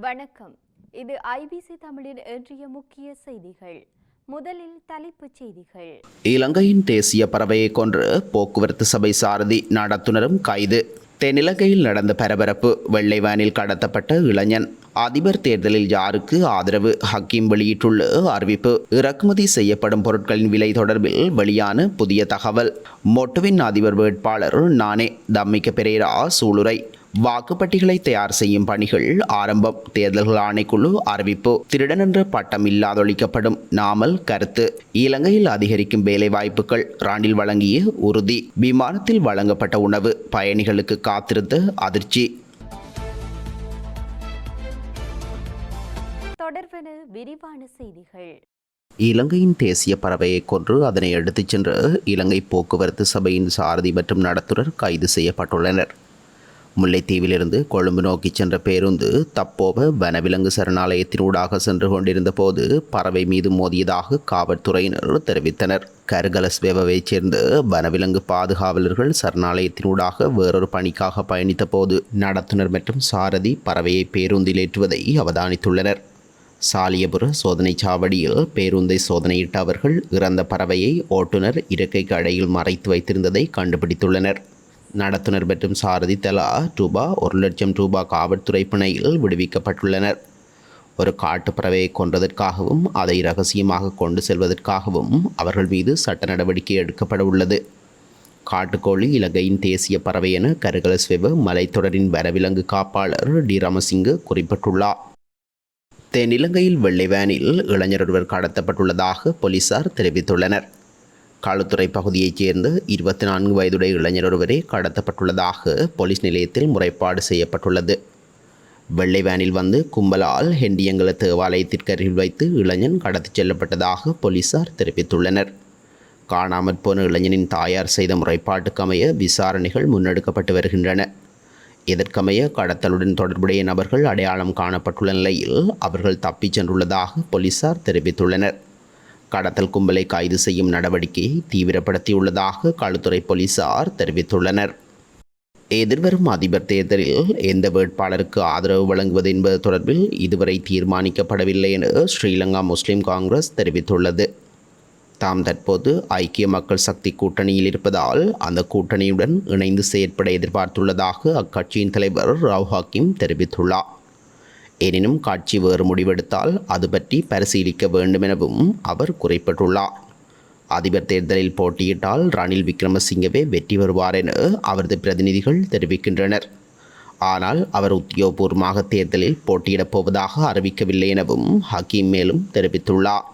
வணக்கம். இது ஐபிசி தமிழின் இன்றைய முக்கிய செய்திகள். முதலில் தலைப்புச் செய்திகள். இலங்கையின் தேசிய பறவையை கொன்று போக்குவரத்து சபை சாரதி நடத்துனரும் கைது. தென்னிலங்கையில் நடந்த பரபரப்பு வெள்ளை வேனில் கடத்தப்பட்ட இளைஞன். அதிபர் தேர்தலில் யாருக்கு ஆதரவு? ஹக்கீம் வெளியிட்டுள்ள அறிவிப்பு. இறக்குமதி செய்யப்படும் பொருட்களின் விலை தொடர்பில் வெளியான புதிய தகவல். மொட்டுவின் அதிபர் வேட்பாளர் நானே தம்மிக்க பெரேரா சூளுரை. வாக்குப்பட்டிகளை தயார் செய்யும் பணிகள் ஆரம்பம் தேர்தல்கள் ஆணைக்குழு அறிவிப்பு. திருடன் என்ற பட்டம் இல்லாதொழிக்கப்படும் நாமல் கருத்து. இலங்கையில் அதிகரிக்கும் வேலை வாய்ப்புகள் ராண்டில் வழங்கிய உறுதி. விமானத்தில் வழங்கப்பட்ட உணவு பயணிகளுக்கு காத்திருந்த அதிர்ச்சி. தொடர்பென விரிவான செய்திகள். இலங்கையின் தேசிய பறவையை கொன்று அதனை எடுத்துச் சென்ற இலங்கை போக்குவரத்து சபையின் சாரதி மற்றும் நடத்துனர் கைது செய்யப்பட்டுள்ளனர். முல்லைத்தீவிலிருந்து கொழும்பு நோக்கி சென்ற பேருந்து தப்போவ வனவிலங்கு சரணாலயத்தினூடாக சென்று கொண்டிருந்த போது பறவை மீது மோதியதாக காவல்துறையினர் தெரிவித்தனர். கருகலஸ்வேவைச் சேர்ந்த வனவிலங்கு பாதுகாவலர்கள் சரணாலயத்தினூடாக வேறொரு பணிக்காக பயணித்த போது நடத்துனர் மற்றும் சாரதி பறவையை பேருந்தில் ஏற்றுவதை அவதானித்துள்ளனர். சாலியபுர சோதனை சாவடியில் பேருந்தை சோதனையிட்ட அவர்கள் இறந்த பறவையை ஓட்டுநர் இறக்கைக்கு அடையில் மறைத்து வைத்திருந்ததை கண்டுபிடித்துள்ளனர். நடத்துனர் மற்றும் சாரதி தலா ரூபா ஒரு லட்சம் ரூபா காவல்துறை பிணையில் விடுவிக்கப்பட்டுள்ளனர். ஒரு காட்டுப் பறவையை கொன்றதற்காகவும் அதை ரகசியமாக கொண்டு செல்வதற்காகவும் அவர்கள் மீது சட்ட நடவடிக்கை எடுக்கப்பட உள்ளது. காட்டுக்கோழி இலங்கையின் தேசிய பறவை என கருகலஸ்வெவ மலைத்தொடரின் வரவிலங்கு காப்பாளர் டி. ரமசிங்கு குறிப்பிட்டுள்ளார். தென்னிலங்கையில் வெள்ளை வேனில் இளைஞர் ஒருவர் கடத்தப்பட்டுள்ளதாக போலீசார் தெரிவித்துள்ளனர். களுத்துறை பகுதியைச் சேர்ந்த இருபத்தி நான்கு வயதுடைய இளைஞர் ஒருவரே கடத்தப்பட்டுள்ளதாக போலீஸ் நிலையத்தில் முறைப்பாடு செய்யப்பட்டுள்ளது. வெள்ளை வேனில் வந்து கும்பலால் ஹெண்டியங்கல தேவாலயத்திற்கு அருகில் வைத்து இளைஞன் கடத்திச் செல்லப்பட்டதாக போலீசார் தெரிவித்துள்ளனர். காணாமற் போன இளைஞனின் தாயார் செய்த முறைப்பாட்டுக்கமைய விசாரணைகள் முன்னெடுக்கப்பட்டு வருகின்றன. இதற்கமைய கடத்தலுடன் தொடர்புடைய நபர்கள் அடையாளம் காணப்பட்டுள்ள நிலையில் அவர்கள் தப்பிச் சென்றுள்ளதாக போலீசார் தெரிவித்துள்ளனர். கடத்தல் கும்பலை கைது செய்யும் நடவடிக்கையை தீவிரப்படுத்தியுள்ளதாக களுத்துறை போலீசார் தெரிவித்துள்ளனர். எதிர்வரும் அதிபர் தேர்தலில் எந்த வேட்பாளருக்கு ஆதரவு வழங்குவது என்பது தொடர்பில் இதுவரை தீர்மானிக்கப்படவில்லை என ஸ்ரீலங்கா முஸ்லிம் காங்கிரஸ் தெரிவித்துள்ளது. தாம் தற்போது ஐக்கிய மக்கள் சக்தி கூட்டணியில் இருப்பதால் அந்த கூட்டணியுடன் இணைந்து செயற்பட எதிர்பார்த்துள்ளதாக அக்கட்சியின் தலைவர் ராவ் ஹாக்கிம் தெரிவித்துள்ளார். எனினும் காட்சி வேறு முடிவெடுத்தால் அது பற்றி பரிசீலிக்க வேண்டுமெனவும் அவர் குறிப்பிட்டுள்ளார். அதிபர் தேர்தலில் போட்டியிட்டால் ரணில் விக்ரமசிங்கவே வெற்றி பெறுவார் என அவரது பிரதிநிதிகள் தெரிவிக்கின்றனர். ஆனால் அவர் உத்தியோகபூர்வமாக தேர்தலில் போட்டியிடப் போவதாக அறிவிக்கவில்லை எனவும் ஹக்கீம் மேலும் தெரிவித்துள்ளார்.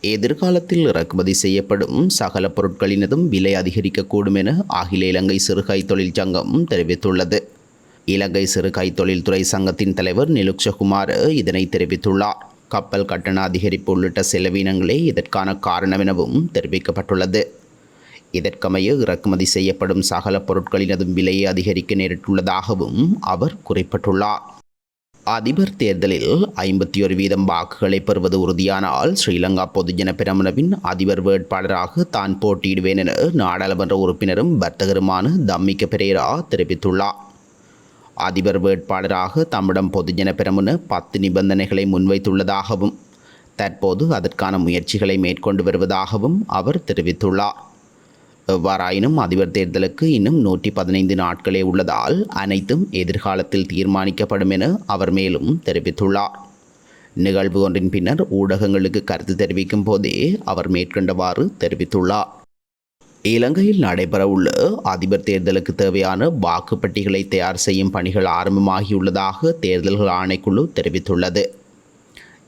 எதிர்காலத்தில் இறக்குமதி செய்யப்படும் சகல பொருட்களினதும் விலை அதிகரிக்கக்கூடும் என அகில இலங்கை சிறுகை தொழிற்சங்கம் தெரிவித்துள்ளது. இலங்கை சிறு கைத்தொழில்துறை சங்கத்தின் தலைவர் நிலுக்ஷகுமார் இதனை தெரிவித்துள்ளார். கப்பல் கட்டண அதிகரிப்பு உள்ளிட்ட செலவினங்களே இதற்கான காரணம் எனவும் தெரிவிக்கப்பட்டுள்ளது. இதற்கமைய இறக்குமதி செய்யப்படும் சகல பொருட்களினதும் விலையை அதிகரிக்க நேரிட்டுள்ளதாகவும் அவர் குறிப்பிட்டுள்ளார். அதிபர் தேர்தலில் ஐம்பத்தி ஒரு வீதம் வாக்குகளை பெறுவது உறுதியானால் ஸ்ரீலங்கா பொதுஜன பிரமணவின் அதிபர் வேட்பாளராக தான் போட்டியிடுவேன் என நாடாளுமன்ற உறுப்பினரும் வர்த்தகருமான தம்மிக்க பெரேரா தெரிவித்துள்ளார். அதிபர் வேட்பாளராக தம்மிடம் பொதுஜன பெரமுன பத்து நிபந்தனைகளை முன்வைத்துள்ளதாகவும் தற்போது அதற்கான முயற்சிகளை மேற்கொண்டு வருவதாகவும் அவர் தெரிவித்துள்ளார். எவ்வாறாயினும் அதிபர் தேர்தலுக்கு இன்னும் நூற்றி பதினைந்து நாட்களே உள்ளதால் அனைத்தும் எதிர்காலத்தில் தீர்மானிக்கப்படும் என அவர் மேலும் தெரிவித்துள்ளார். நிகழ்வு ஒன்றின் பின்னர் ஊடகங்களுக்கு கருத்து தெரிவிக்கும் போதே அவர் மேற்கண்டவாறு தெரிவித்துள்ளார். இலங்கையில் நடைபெறவுள்ள அதிபர் தேர்தலுக்கு தேவையான வாக்குப்பட்டிகளை தயார் செய்யும் பணிகள் ஆரம்பமாகியுள்ளதாக தேர்தல்கள் ஆணைக்குழு தெரிவித்துள்ளது.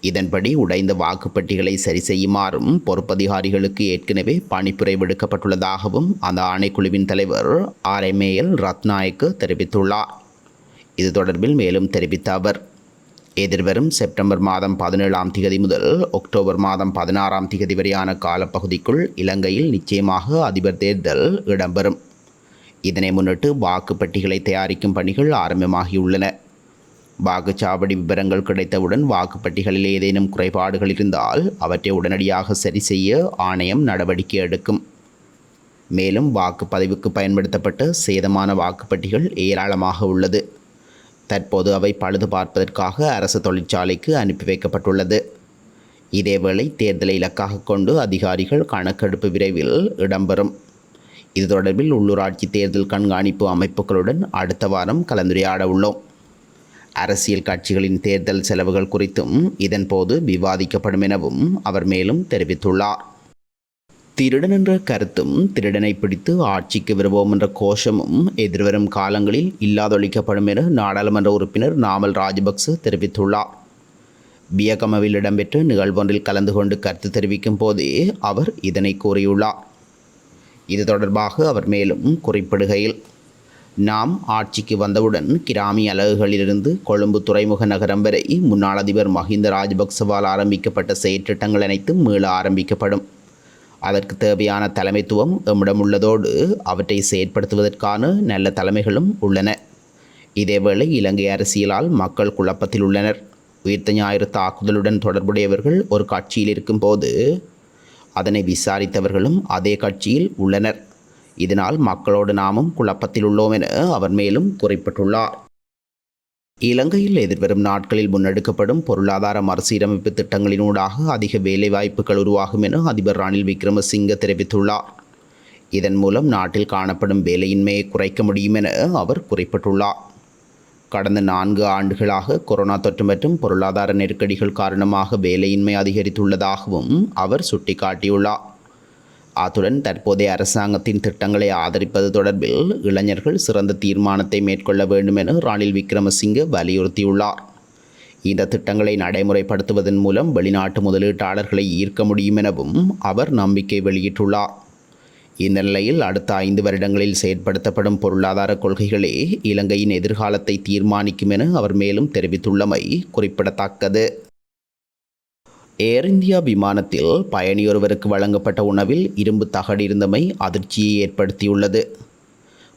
இதன்படி உடைந்த வாக்குப்பட்டிகளை சரி செய்யுமாறும் பொறுப்பதிகாரிகளுக்கு ஏற்கனவே பணிப்புரை விடுக்கப்பட்டுள்ளதாகவும் அந்த ஆணைக்குழுவின் தலைவர் ஆர் எம்ஏஎல் ரத்நாயக்கு தெரிவித்துள்ளார். இது தொடர்பில் மேலும் தெரிவித்த அவர் எதிர்வரும் செப்டம்பர் மாதம் பதினேழாம் திகதி முதல் அக்டோபர் மாதம் பதினாறாம் திகதி வரையான காலப்பகுதிக்குள் இலங்கையில் நிச்சயமாக அதிபர் தேர்தல் இடம்பெறும். இதனை முன்னிட்டு வாக்குப்பட்டிகளை தயாரிக்கும் பணிகள் ஆரம்பமாகியுள்ளன. வாக்குச்சாவடி விவரங்கள் கிடைத்தவுடன் வாக்குப்பட்டிகளில் ஏதேனும் குறைபாடுகள் இருந்தால் அவற்றை உடனடியாக சரி செய்ய ஆணையம் நடவடிக்கை எடுக்கும். மேலும் வாக்குப்பதிவுக்கு பயன்படுத்தப்பட்ட சேதமான வாக்குப்பட்டிகள் ஏராளமாக உள்ளது. தற்போது அவை பழுது பார்ப்பதற்காக அரசு தொழிற்சாலைக்கு அனுப்பி வைக்கப்பட்டுள்ளது. இதேவேளை தேர்தலை இலக்காக கொண்டு அதிகாரிகள் கணக்கெடுப்பு விரைவில் இடம்பெறும். இது தொடர்பில் உள்ளூராட்சி தேர்தல் கண்காணிப்பு அமைப்புகளுடன் அடுத்த வாரம் கலந்துரையாட உள்ளோம். அரசியல் கட்சிகளின் தேர்தல் செலவுகள் குறித்தும் இதன்போது விவாதிக்கப்படும் எனவும் அவர் மேலும் தெரிவித்துள்ளார். திருடன் என்ற கருத்தும் திருடனை பிடித்து ஆட்சிக்கு வருவோம் என்ற கோஷமும் எதிர்வரும் காலங்களில் இல்லாதொழிக்கப்படும் என நாடாளுமன்ற உறுப்பினர் நாமல் ராஜபக்ச தெரிவித்துள்ளார். பியகமவில் இடம்பெற்ற நிகழ்வொன்றில் கலந்து கொண்டு கருத்து தெரிவிக்கும் போதே அவர் இதனை கூறியுள்ளார். இது தொடர்பாக அவர் மேலும் குறிப்பிடுகையில் நாம் ஆட்சிக்கு வந்தவுடன் கிராமி அலகுகளிலிருந்து கொழும்பு துறைமுக நகரம் வரை முன்னாள் அதிபர் மஹிந்த ராஜபக்சவால் ஆரம்பிக்கப்பட்ட செயற்றிட்டங்கள் அனைத்தும் மீள ஆரம்பிக்கப்படும். அதற்கு தேவையான தலைமைத்துவம் எம்மிடம் உள்ளதோடு அவற்றை செயற்படுத்துவதற்கான நல்ல தலைமைகளும் உள்ளன. இதேவேளை இலங்கை அரசியலால் மக்கள் குழப்பத்தில் உள்ளனர். உயிர்த்த ஞாயிறு தாக்குதலுடன் தொடர்புடையவர்கள் ஒரு கட்சியில் இருக்கும்போது அதனை விசாரித்தவர்களும் அதே கட்சியில் உள்ளனர். இதனால் மக்களோடு நாமும் குழப்பத்தில் உள்ளோம் என அவர் மேலும் குறிப்பிட்டுள்ளார். இலங்கையில் எதிர்வரும் நாட்களில் முன்னெடுக்கப்படும் பொருளாதார மறுசீரமைப்பு திட்டங்களினூடாக அதிக வேலைவாய்ப்புகள் உருவாகும் என அதிபர் ரணில் விக்ரமசிங்க தெரிவித்துள்ளார். இதன் மூலம் நாட்டில் காணப்படும் வேலையின்மையை குறைக்க முடியும் என அவர் குறிப்பிட்டுள்ளார். கடந்த நான்கு ஆண்டுகளாக கொரோனா தொற்று மற்றும் பொருளாதார நெருக்கடிகள் காரணமாக வேலையின்மை அதிகரித்துள்ளதாகவும் அவர் சுட்டிக்காட்டியுள்ளார். அத்துடன் தற்போதைய அரசாங்கத்தின் திட்டங்களை ஆதரிப்பது தொடர்பில் இளைஞர்கள் சிறந்த தீர்மானத்தை மேற்கொள்ள வேண்டும் என ரணில் விக்ரமசிங்கே வலியுறுத்தியுள்ளார். இந்த திட்டங்களை நடைமுறைப்படுத்துவதன் மூலம் வெளிநாட்டு முதலீட்டாளர்களை ஈர்க்க முடியும் எனவும் அவர் நம்பிக்கை வெளியிட்டுள்ளார். இந்த நிலையில் அடுத்த ஐந்து வருடங்களில் செயற்படுத்தப்படும் பொருளாதார கொள்கைகளே இலங்கையின் எதிர்காலத்தை தீர்மானிக்கும் என அவர் மேலும் தெரிவித்துள்ளமை குறிப்பிடத்தக்கது. ஏர் இந்தியா விமானத்தில் பயணியொருவருக்கு வழங்கப்பட்ட உணவில் இரும்பு தகடு இருந்தமை அதிர்ச்சியை ஏற்படுத்தியுள்ளது.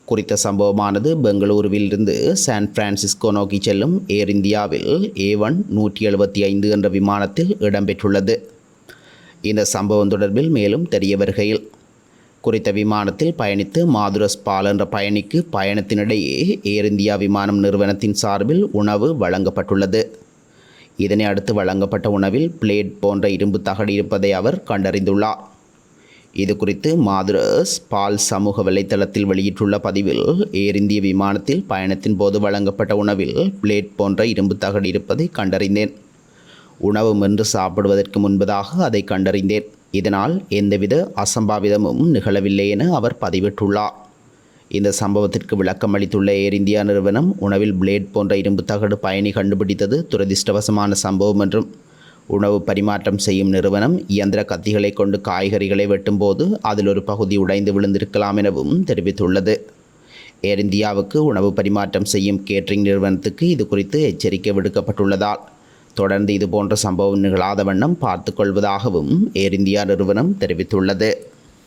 குறித்த சம்பவமானது பெங்களூருவிலிருந்து சான் பிரான்சிஸ்கோ நோக்கி செல்லும் ஏர் இந்தியாவில் ஏ ஒன் நூற்றி எழுபத்தி ஐந்து என்ற விமானத்தில் இடம்பெற்றுள்ளது. இந்த சம்பவம் தொடர்பில் மேலும் தெரிய வருகையில் குறித்த விமானத்தில் பயணித்து மாதுரஸ் பால் என்ற பயணிக்கு பயணத்தினிடையே ஏர் இந்தியா விமானம் நிறுவனத்தின் சார்பில் உணவு வழங்கப்பட்டுள்ளது. இதனை அடுத்து வழங்கப்பட்ட உணவில் பிளேட் போன்ற இரும்பு தகடு இருப்பதை அவர் கண்டறிந்துள்ளார். இது குறித்து மாதுரஸ் பால் சமூக வலைத்தளத்தில் வெளியிட்டுள்ள பதிவில் ஏர் இந்திய விமானத்தில் பயணத்தின் போது வழங்கப்பட்ட உணவில் பிளேட் போன்ற இரும்பு தகடு இருப்பதை கண்டறிந்தேன். உணவு மென்று சாப்பிடுவதற்கு முன்பதாக அதை கண்டறிந்தேன். இதனால் எந்தவித அசம்பாவிதமும் நிகழவில்லை என அவர் பதிவிட்டுள்ளார். இந்த சம்பவத்திற்கு விளக்கம் அளித்துள்ள ஏர் இந்தியா நிறுவனம் உணவில் பிளேட் போன்ற இரும்பு தகடு பயணி கண்டுபிடித்தது துரதிர்ஷ்டவசமான சம்பவம் என்றும் உணவு பரிமாற்றம் செய்யும் நிறுவனம் இயந்திர கத்திகளை கொண்டு காய்கறிகளை வெட்டும்போது அதில் ஒரு பகுதி உடைந்து விழுந்திருக்கலாம் எனவும் தெரிவித்துள்ளது. ஏர் இந்தியாவுக்கு உணவு பரிமாற்றம் செய்யும் கேட்ரிங் நிறுவனத்துக்கு இது குறித்து எச்சரிக்கை விடுக்கப்பட்டுள்ளதால் தொடர்ந்து இதுபோன்ற சம்பவம் நிகழாத வண்ணம் பார்த்துக்கொள்வதாகவும் ஏர் இந்தியா நிறுவனம் தெரிவித்துள்ளது.